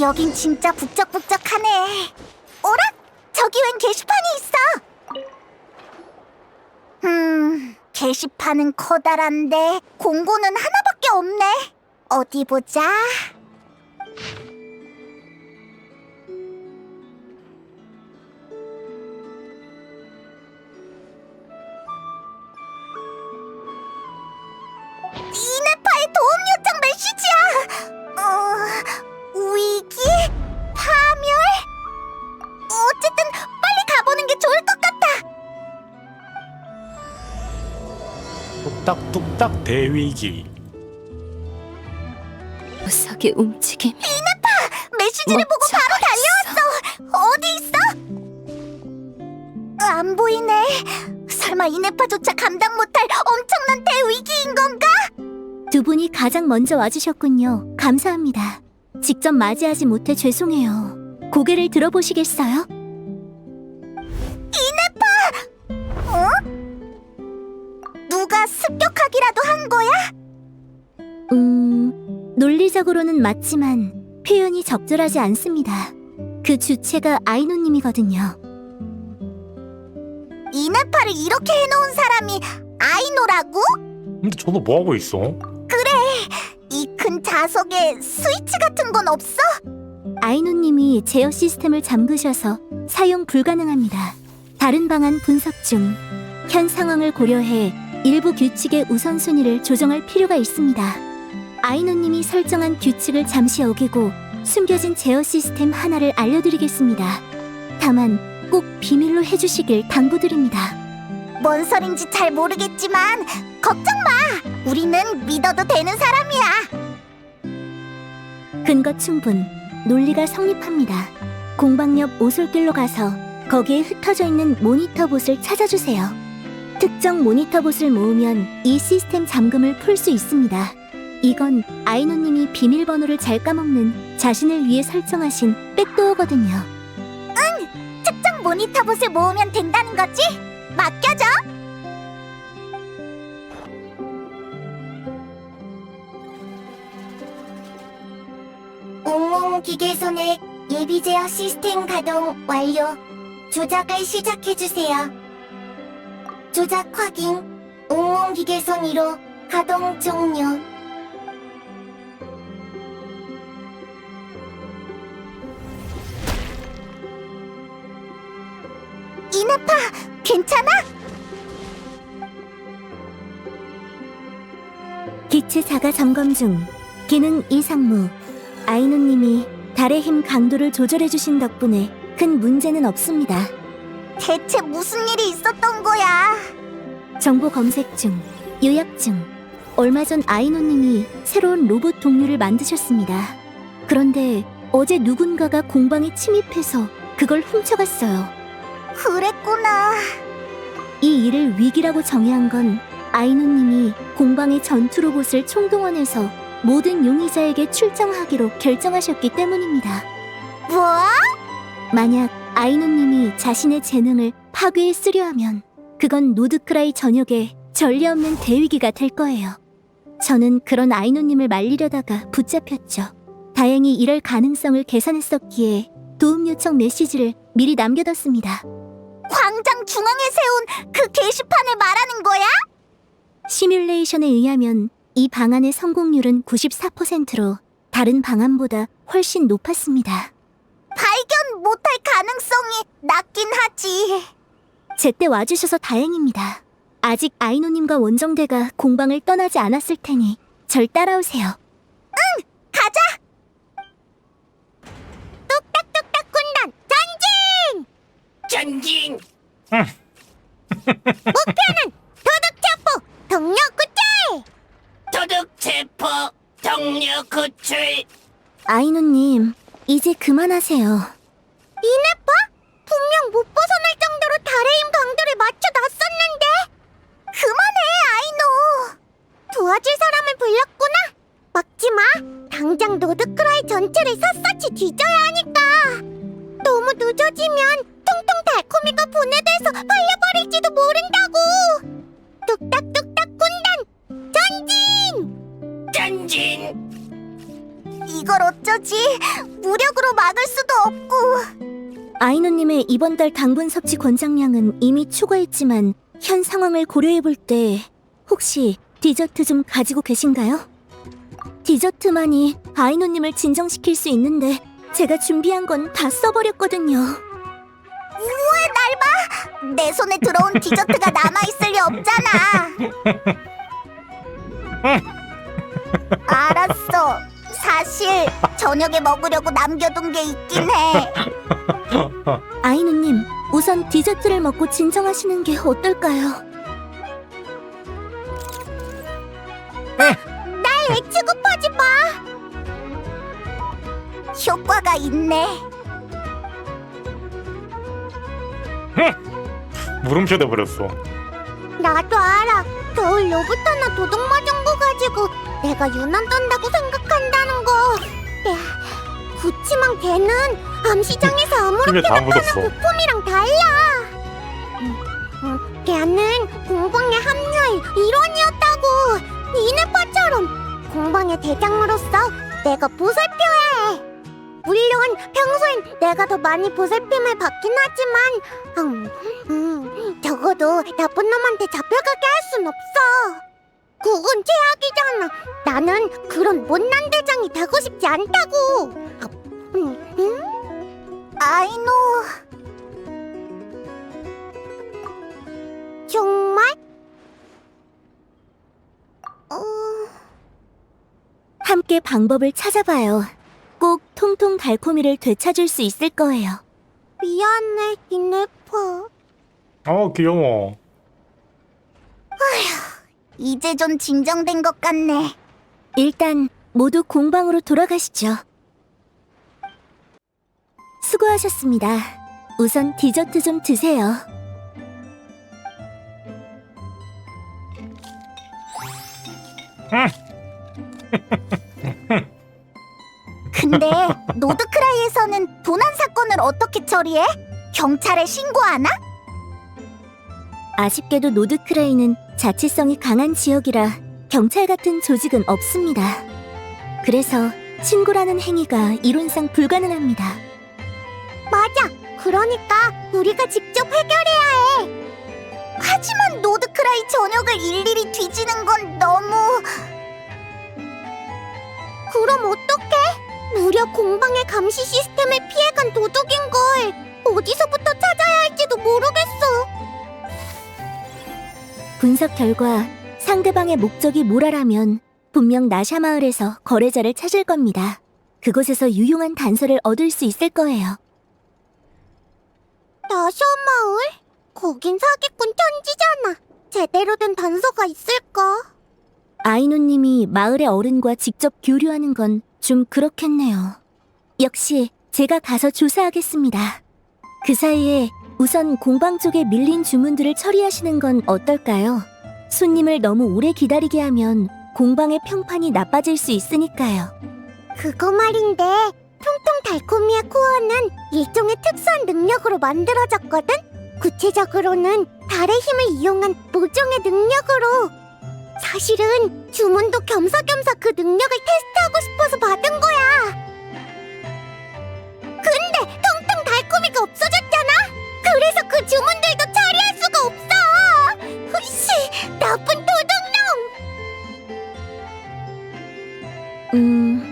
여긴 진짜 북적북적하네. 어라? 저기 웬 게시판이 있어? 음, 게시판은 커다란데 공고는 하나밖에 없네. 어디 보자. 위기 녀석의 움직임이 메시지를 보고 바로 달려왔어. 어디 있어? 안 보이네. 설마 이네파조차 감당 못할 엄청난 대위기인 건가? 두 분이 가장 먼저 와주셨군요. 감사합니다. 직접 맞이하지 못해 죄송해요. 고개를 들어보시겠어요? 한 거야? 음, 논리적으로는 맞지만 표현이 적절하지 않습니다. 그 주체가 아이노님이거든요. 이네파를 이렇게 해놓은 사람이 아이노라고? 근데 저도 뭐 하고 있어? 이 큰 자석에 스위치 같은 건 없어? 아이노님이 제어 시스템을 잠그셔서 사용 불가능합니다. 다른 방안 분석 중. 현 상황을 고려해 일부 규칙의 우선순위를 조정할 필요가 있습니다. 아이노님이 설정한 규칙을 잠시 어기고 숨겨진 제어 시스템 하나를 알려드리겠습니다. 다만 꼭 비밀로 해주시길 당부드립니다. 뭔 소린지 잘 모르겠지만 걱정 마. 우리는 믿어도 되는 사람이야. 근거 충분, 논리가 성립합니다. 공방 옆 오솔길로 가서 거기에 흩어져 있는 모니터 봇을 찾아주세요. 특정 모니터 봇을 모으면 이 시스템 잠금을 풀 수 있습니다. 이건 아이노님이 비밀번호를 잘 까먹는 자신을 위해 설정하신 백도어거든요. 특정 모니터 봇을 모으면 된다는 거지? 맡겨줘. 옹옹 기계손의 예비 제어 시스템 가동 완료. 조작을 시작해 주세요. 조작 확인. 옹옹 기계손 1호 가동 종료. 이나파 괜찮아? 기체 자가 점검 중. 기능 이상무. 아이노님이 달의 힘 강도를 조절해주신 덕분에 큰 문제는 없습니다. 대체 무슨 일이 있었던 거야? 정보 검색 중, 요약 중. 얼마 전 아이노님이 새로운 로봇 동료를 만드셨습니다. 그런데 어제 누군가가 공방에 침입해서 그걸 훔쳐갔어요. 그랬구나. 이 일을 위기라고 정의한 건 아이노님이 공방의 전투 로봇을 총동원해서 모든 용의자에게 출정하기로 결정하셨기 때문입니다. 뭐? 만약 아이노님이 자신의 재능을 파괴에 쓰려 하면 그건 노드크라이 전역에 전례 없는 대위기가 될 거예요. 저는 그런 아이노님을 말리려다가 붙잡혔죠. 다행히 이럴 가능성을 계산했었기에 도움 요청 메시지를 미리 남겨뒀습니다. 광장 중앙에 세운 그 게시판을 말하는 거야? 시뮬레이션에 의하면 이 방안의 성공률은 94%로 다른 방안보다 훨씬 높았습니다. 발견 못할 가능성이 낮긴 하지. 제때 와주셔서 다행입니다. 아직 아이노님과 원정대가 공방을 떠나지 않았을 테니 절 따라오세요. 가자. 뚝딱뚝딱 군단 전진. 전진 목표는 도둑 체포 동료 구출. 도둑 체포 동료 구출 아이노님, 이제 그만하세요. 어쩌지? 무력으로 막을 수도 없고. 아이노님의 이번 달 당분 섭취 권장량은 이미 초과했지만 현 상황을 고려해 볼 때 혹시 디저트 좀 가지고 계신가요? 디저트만이 아이노님을 진정시킬 수 있는데 제가 준비한 건 다 써버렸거든요. 왜날 봐? 내 손에 들어온 디저트가 남아 있을 리 없잖아. 알았어. 사실 저녁에 먹으려고 남겨둔 게 있긴 해. 아이노님, 우선 디저트를 먹고 진정하시는 게 어떨까요? 날 취급하지 마. 효과가 있네. 물음표 돼버렸어. 나도 알아. 겨울 로봇 하나 도둑 맞은 거 가지고 내가 유난 떤다고 생각한다는 거. 야, 그치만 걔는 암시장에서 아무렇게 힘에 다 묻었어. 부품이랑 달라. 음, 음, 걔는 공방에 합류할 일원이었다고. 이네파처럼 공방의 대장으로서 내가 보살펴야 해. 물론 평소엔 내가 더 많이 보살핌을 받긴 하지만 음, 음, 적어도 나쁜 놈한테 잡혀가게 할 순 없어. 그건 최악이잖아. 나는 그런 못난 대장이 되고 싶지 않다고. 아, 음, 음? 아이노. 정말? 어... 함께 방법을 찾아봐요. 꼭 통통 달콤이를 되찾을 수 있을 거예요. 미안해, 이네퍼. 어 귀여워. 이제 좀 진정된 것 같네. 일단 모두 공방으로 돌아가시죠. 수고하셨습니다. 우선 디저트 좀 드세요. 근데 노드크라이에서는 도난 사건을 어떻게 처리해? 경찰에 신고하나? 아쉽게도 노드크레이는 자치성이 강한 지역이라 경찰 같은 조직은 없습니다. 그래서 신고라는 행위가 이론상 불가능합니다. 맞아. 그러니까 우리가 직접 해결해야 해. 하지만 노드크라이 전역을 일일이 뒤지는 건 너무... 그럼 어떡해? 무려 공방의 감시 시스템을 피해간 도둑인 걸 어디서부터 찾아야 할지도 모르겠어. 분석 결과 상대방의 목적이 모라라면 분명 나샤 마을에서 거래자를 찾을 겁니다. 그곳에서 유용한 단서를 얻을 수 있을 거예요. 나샤 마을? 거긴 사기꾼 천지잖아. 제대로 된 단서가 있을까? 아이노님이 마을의 어른과 직접 교류하는 건 좀 그렇겠네요. 역시 제가 가서 조사하겠습니다. 그 사이에 우선 공방 쪽에 밀린 주문들을 처리하시는 건 어떨까요? 손님을 너무 오래 기다리게 하면 공방의 평판이 나빠질 수 있으니까요. 그거 말인데 통통 달콤이의 코어는 일종의 특수한 능력으로 만들어졌거든? 구체적으로는 달의 힘을 이용한 모종의 능력으로 사실은 주문도 겸사겸사 그 능력을 테스트하고 싶어서 받은 거야 근데 통통 달콤이가 없어졌잖아? 그 주문들도 처리할 수가 없어 으씨 나쁜 도둑놈 음,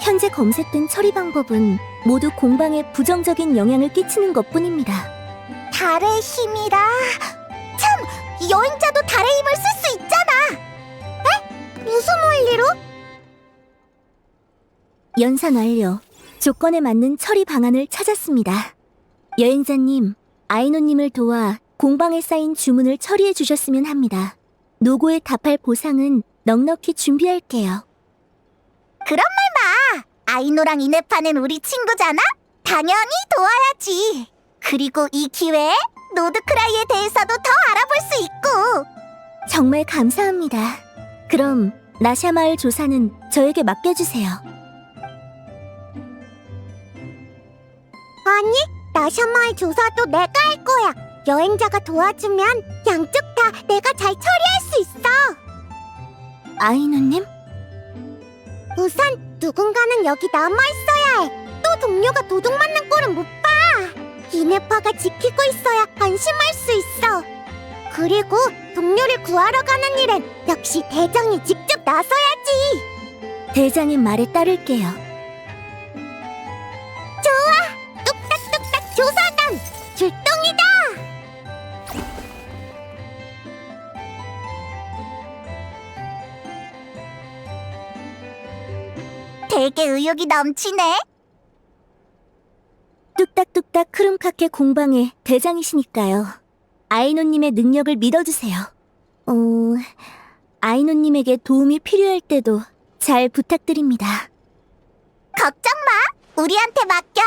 현재 검색된 처리 방법은 모두 공방에 부정적인 영향을 끼치는 것 뿐입니다. 달의 힘이라 참 여행자도 달의 힘을 쓸 수 있잖아 에? 무슨 원리로? 연산 완료. 조건에 맞는 처리 방안을 찾았습니다. 여행자님, 아이노님을 도와 공방에 쌓인 주문을 처리해 주셨으면 합니다. 노고에 답할 보상은 넉넉히 준비할게요. 그런 말 마! 아이노랑 이네파는 우리 친구잖아? 당연히 도와야지 그리고 이 기회에 노드크라이에 대해서도 더 알아볼 수 있고 정말 감사합니다. 그럼 나샤 마을 조사는 저에게 맡겨주세요. 아니 나샤마을 조사도 내가 할 거야 여행자가 도와주면 양쪽 다 내가 잘 처리할 수 있어 아이노님? 우선 누군가는 여기 남아 있어야 해. 또 동료가 도둑 맞는 꼴은 못 봐. 이네파가 지키고 있어야 안심할 수 있어. 그리고 동료를 구하러 가는 일엔 역시 대장이 직접 나서야지. 대장님 말에 따를게요. 되게 의욕이 넘치네. 뚝딱뚝딱 크룸카케 공방의 대장이시니까요. 아이노님의 능력을 믿어주세요. 어, 아이노님에게 도움이 필요할 때도 잘 부탁드립니다. 걱정 마. 우리한테 맡겨.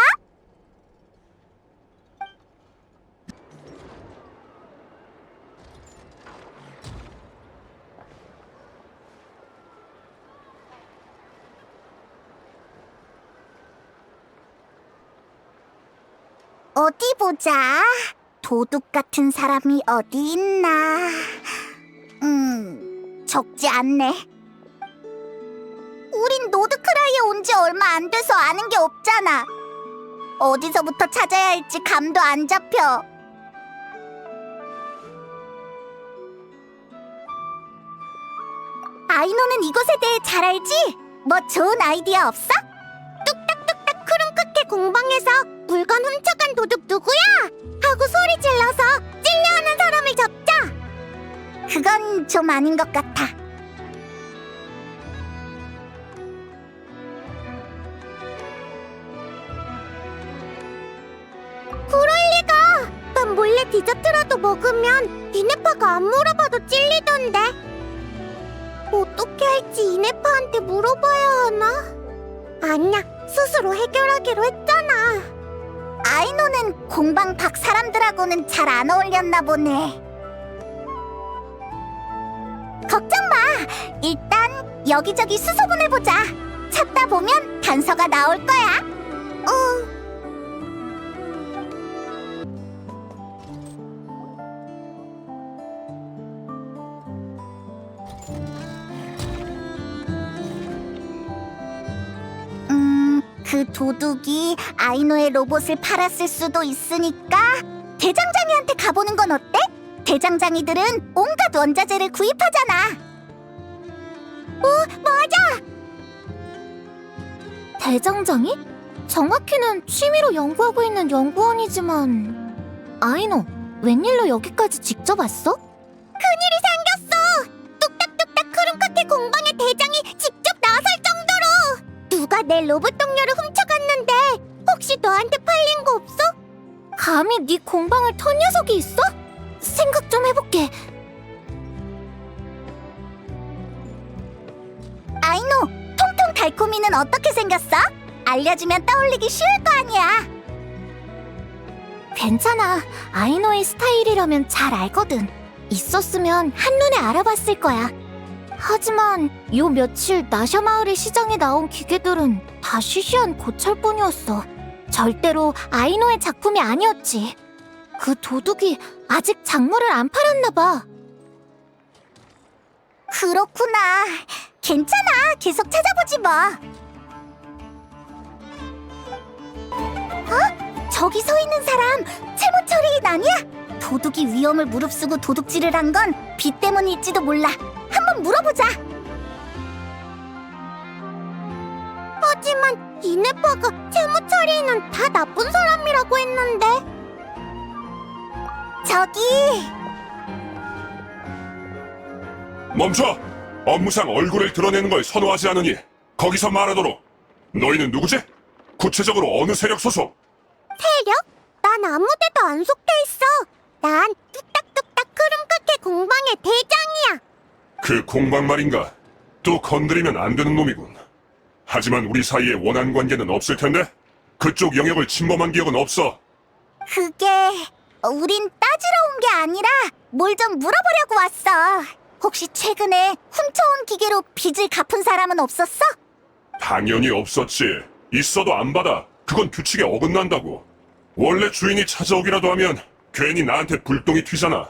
어디 보자. 도둑 같은 사람이 어디 있나? 음, 적지 않네. 우린 노드크라이에 온 지 얼마 안 돼서 아는 게 없잖아. 어디서부터 찾아야 할지 감도 안 잡혀. 아이노는 이곳에 대해 잘 알지? 뭐 좋은 아이디어 없어? 뚝딱뚝딱 크rum크케 공방에서 물건 훔쳐간 도둑 누구야? 하고 소리 질러서 찔려하는 사람을 잡자. 그건 좀 아닌 것 같아. 그럴 리가! 난 몰래 디저트라도 먹으면 이네파가 안 물어봐도 찔리던데. 어떻게 할지 이네파한테 물어봐야 하나? 아니야, 스스로 해결하기로 했잖아. 아이노는 공방 밖 사람들하고는 잘 안 어울렸나 보네. 걱정 마. 일단 여기저기 수소문해보자. 찾다 보면 단서가 나올 거야. 어. 도둑이 아이노의 로봇을 팔았을 수도 있으니까 대장장이한테 가보는 건 어때? 대장장이들은 온갖 원자재를 구입하잖아. 어, 맞아. 대장장이? 정확히는 취미로 연구하고 있는 연구원이지만 아이노, 웬일로 여기까지 직접 왔어? 큰일이 생겼어! 뚝딱뚝딱 크rum카케 공방의 대장이 직접 나설 정도로! 누가 내 로봇 동료를 훔쳐갔는데 혹시 너한테 팔린 거 없어? 감히 네 공방을 턴 녀석이 있어? 생각 좀 해볼게. 아이노, 통통 달콤이는 어떻게 생겼어? 알려주면 떠올리기 쉬울 거 아니야. 괜찮아. 아이노의 스타일이라면 잘 알거든. 있었으면 한눈에 알아봤을 거야. 하지만 요 며칠 나샤 마을의 시장에 나온 기계들은 다 시시한 고철뿐이었어. 절대로 아이노의 작품이 아니었지. 그 도둑이 아직 작물을 안 팔았나 봐. 그렇구나. 괜찮아. 계속 찾아보지 뭐. 어? 저기 서 있는 사람 채모처리인 아니야? 도둑이 위험을 무릅쓰고 도둑질을 한건비 때문일지도 몰라. 한번 물어보자. 하지만 이네파가 채무 처리는 다 나쁜 사람이라고 했는데. 저기 멈춰! 업무상 얼굴을 드러내는 걸 선호하지 않으니 거기서 말하도록 너희는 누구지? 구체적으로 어느 세력 소속? 세력? 난 아무데도 안 속해 있어. 난 뚝딱뚝딱 크rum크케 공방의 대장이야. 그 공방 말인가? 또 건드리면 안 되는 놈이군. 하지만 우리 사이에 원한 관계는 없을 텐데 그쪽 영역을 침범한 기억은 없어. 그게 우린 따지러 온 게 아니라 뭘 좀 물어보려고 왔어. 혹시 최근에 훔쳐온 기계로 빚을 갚은 사람은 없었어? 당연히 없었지. 있어도 안 받아. 그건 규칙에 어긋난다고. 원래 주인이 찾아오기라도 하면 괜히 나한테 불똥이 튀잖아.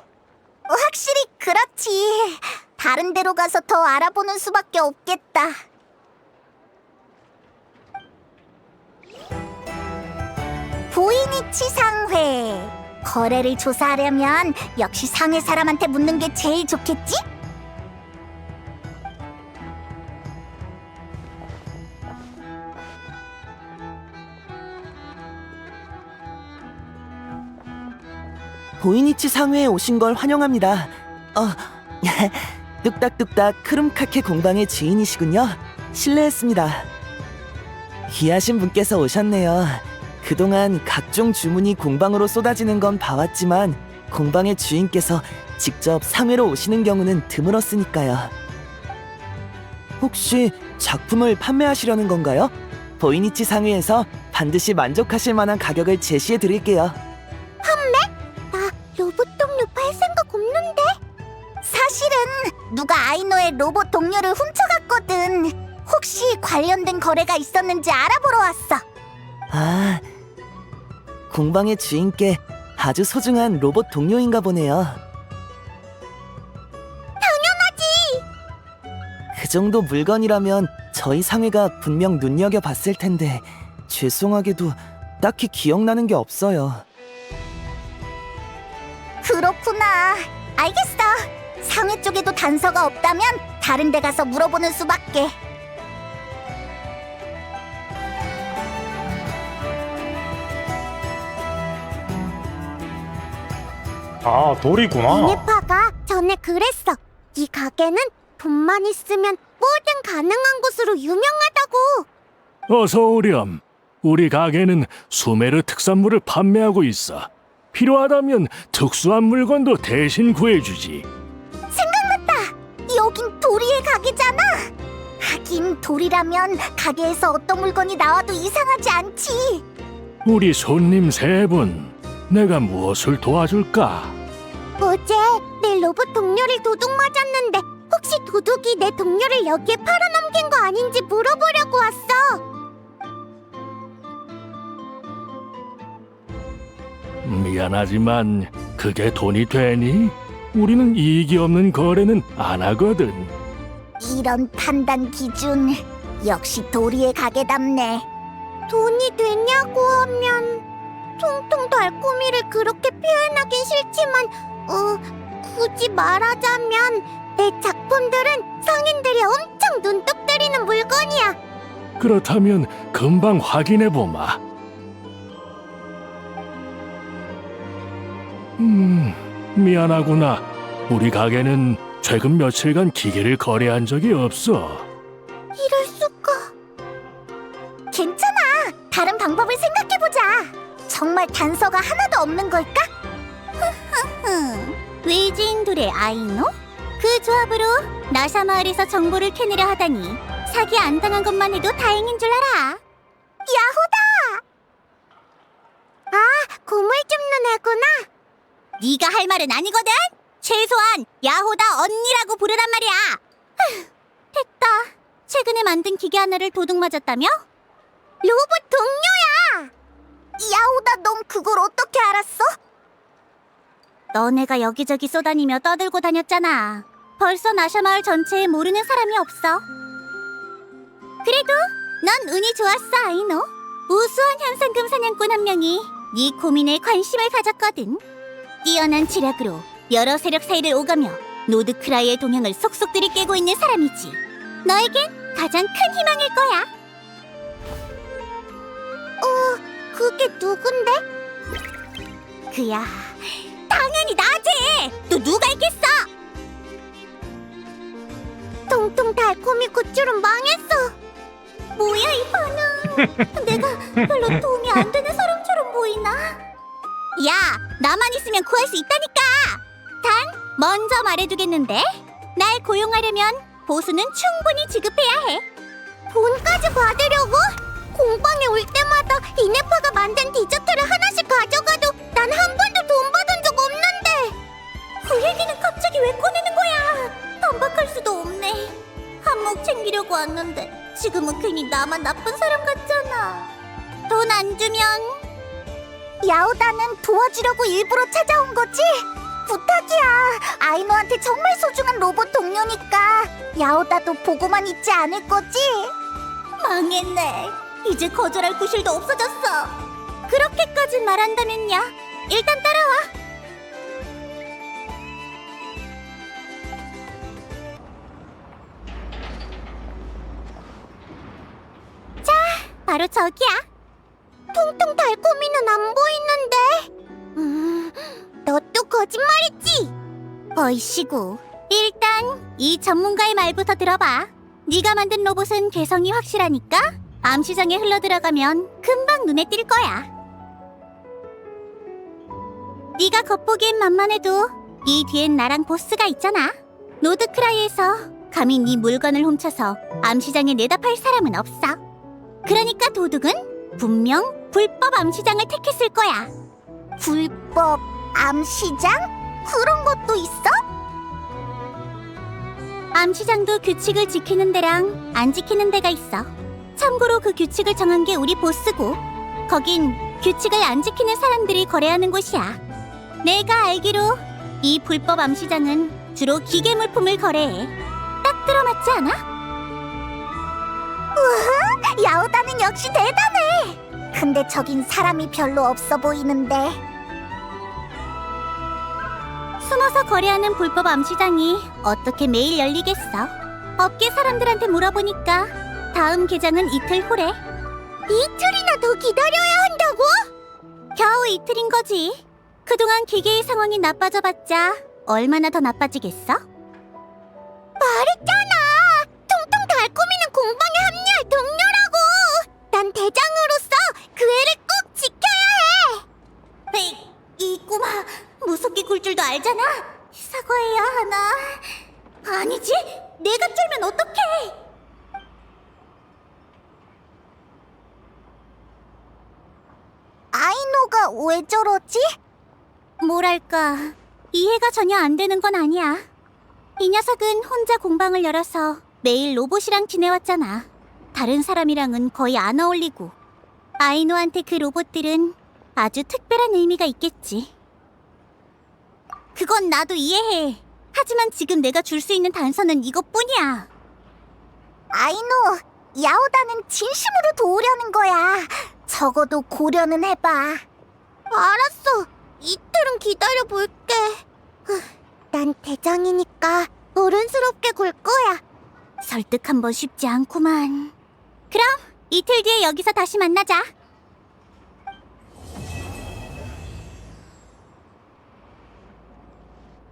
확실히 그렇지. 다른 데로 가서 더 알아보는 수밖에 없겠다. 보이니치 상회. 거래를 조사하려면 역시 상회 사람한테 묻는 게 제일 좋겠지? 보이니치 상회에 오신 걸 환영합니다. 어, 뚝딱뚝딱 크룸카케 공방의 주인이시군요. 실례했습니다. 귀하신 분께서 오셨네요. 그동안 각종 주문이 공방으로 쏟아지는 건 봐왔지만 공방의 주인께서 직접 상회로 오시는 경우는 드물었으니까요. 혹시 작품을 판매하시려는 건가요? 보이니치 상회에서 반드시 만족하실 만한 가격을 제시해 드릴게요. 나 로봇 동료 팔 생각 없는데? 사실은 누가 아이노의 로봇 동료를 훔쳐갔거든. 혹시 관련된 거래가 있었는지 알아보러 왔어. 아, 공방의 주인께 아주 소중한 로봇 동료인가 보네요. 당연하지. 그 정도 물건이라면 저희 상회가 분명 눈여겨 봤을 텐데 죄송하게도 딱히 기억나는 게 없어요. 그렇구나. 알겠어. 상해 쪽에도 단서가 없다면 다른 데 가서 물어보는 수밖에. 아 돌이구나. 이네파가 전에 그랬어. 이 가게는 돈만 있으면 뭐든 가능한 곳으로 유명하다고. 어서 오렴. 우리 가게는 수메르 특산물을 판매하고 있어. 필요하다면 특수한 물건도 대신 구해주지. 여긴 도리의 가게잖아. 하긴 도리라면 가게에서 어떤 물건이 나와도 이상하지 않지. 우리 손님 세 분, 내가 무엇을 도와줄까? 어제 내 로봇 동료를 도둑 맞았는데 혹시 도둑이 내 동료를 여기에 팔아넘긴 거 아닌지 물어보려고 왔어. 미안하지만 그게 돈이 되니? 우리는 이익이 없는 거래는 안 하거든. 이런 판단 기준 역시 도리의 가게답네. 돈이 되냐고 하면 통통 달콤이를 그렇게 표현하긴 싫지만 어 굳이 말하자면 내 작품들은 성인들이 엄청 눈독 들이는 물건이야. 그렇다면 금방 확인해 보마. 음, 미안하구나. 우리 가게는 최근 며칠간 기계를 거래한 적이 없어. 이럴 수가. 괜찮아. 다른 방법을 생각해 보자. 정말 단서가 하나도 없는 걸까? 외지인들의 아이노? 그 조합으로 나샤 마을에서 정보를 캐내려 하다니 사기 안 당한 것만 해도 다행인 줄 알아. 야호다! 아, 고물 줍는 애구나. 네가 할 말은 아니거든. 최소한 야호다 언니라고 부르란 말이야. 됐다. 최근에 만든 기계 하나를 도둑 맞았다며? 로봇 동료야! 야오다, 넌 그걸 어떻게 알았어? 너네가 여기저기 쏘다니며 떠들고 다녔잖아. 벌써 나샤 마을 전체에 모르는 사람이 없어. 그래도 넌 운이 좋았어, 아이노. 우수한 현상금 사냥꾼 한 명이 네 고민에 관심을 가졌거든. 뛰어난 지략으로 여러 세력 사이를 오가며 노드크라이의 동향을 속속 들이 깨고 있는 사람이지. 너에겐 가장 큰 희망일 거야. 어, 그게 누군데? 그야, 당연히 나지! 또 누가 있겠어? 통통 달콤이 굿줄은 망했어. 뭐야 이 반응? 내가 별로 도움이 안 되는 사람처럼 보이나? 야, 나만 있으면 구할 수 있다니까. 단 먼저 말해두겠는데, 날 고용하려면 보수는 충분히 지급해야 해. 돈까지 받으려고? 공방에 올 때마다 이네파가 만든 디저트를 하나씩 가져가도 난 한 번도 돈 없는데 그 얘기는 갑자기 왜 꺼내는 거야 반박할 수도 없네 한몫 챙기려고 왔는데 지금은 괜히 나만 나쁜 사람 같잖아 돈 안 주면 야오다는 도와주려고 일부러 찾아온 거지? 부탁이야 아이노한테 정말 소중한 로봇 동료니까 야오다도 보고만 있지 않을 거지? 망했네. 이제 거절할 구실도 없어졌어. 그렇게까지 말한다면야. 일단 따라와. 바로 저기야. 통통 달콤이는 안 보이는데. 음, 너 또 거짓말했지? 어이씨구. 일단 이 전문가의 말부터 들어봐. 네가 만든 로봇은 개성이 확실하니까 암시장에 흘러들어가면 금방 눈에 띌 거야. 네가 겉보기엔 만만해도 이 뒤엔 나랑 보스가 있잖아. 노드크라이에서 감히 네 물건을 훔쳐서 암시장에 내다 팔 사람은 없어. 그러니까 도둑은 분명 불법 암시장을 택했을 거야. 불법 암시장? 그런 것도 있어? 암시장도 규칙을 지키는 데랑 안 지키는 데가 있어. 참고로 그 규칙을 정한 게 우리 보스고, 거긴 규칙을 안 지키는 사람들이 거래하는 곳이야. 내가 알기로 이 불법 암시장은 주로 기계 물품을 거래해. 딱 들어맞지 않아? 우와, 야오다는 역시 대단해. 근데 저긴 사람이 별로 없어 보이는데. 숨어서 거래하는 불법 암시장이 어떻게 매일 열리겠어? 업계 사람들한테 물어보니까 다음 개장은 이틀 후래. 이틀이나 더 기다려야 한다고? 겨우 이틀인 거지. 그동안 기계의 상황이 나빠져봤자 얼마나 더 나빠지겠어? 말했잖아. 아니지. 내가 쫄면 어떡해? 아이노가 왜 저러지? 뭐랄까 이해가 전혀 안 되는 건 아니야. 이 녀석은 혼자 공방을 열어서 매일 로봇이랑 지내왔잖아. 다른 사람이랑은 거의 안 어울리고 아이노한테 그 로봇들은 아주 특별한 의미가 있겠지. 그건 나도 이해해. 하지만 지금 내가 줄 수 있는 단서는 이것뿐이야. 아이노, 야오다는 진심으로 도우려는 거야. 적어도 고려는 해봐. 알았어. 이틀은 기다려볼게. 난 대장이니까 어른스럽게 굴 거야. 설득 한번 쉽지 않구만. 그럼 이틀 뒤에 여기서 다시 만나자.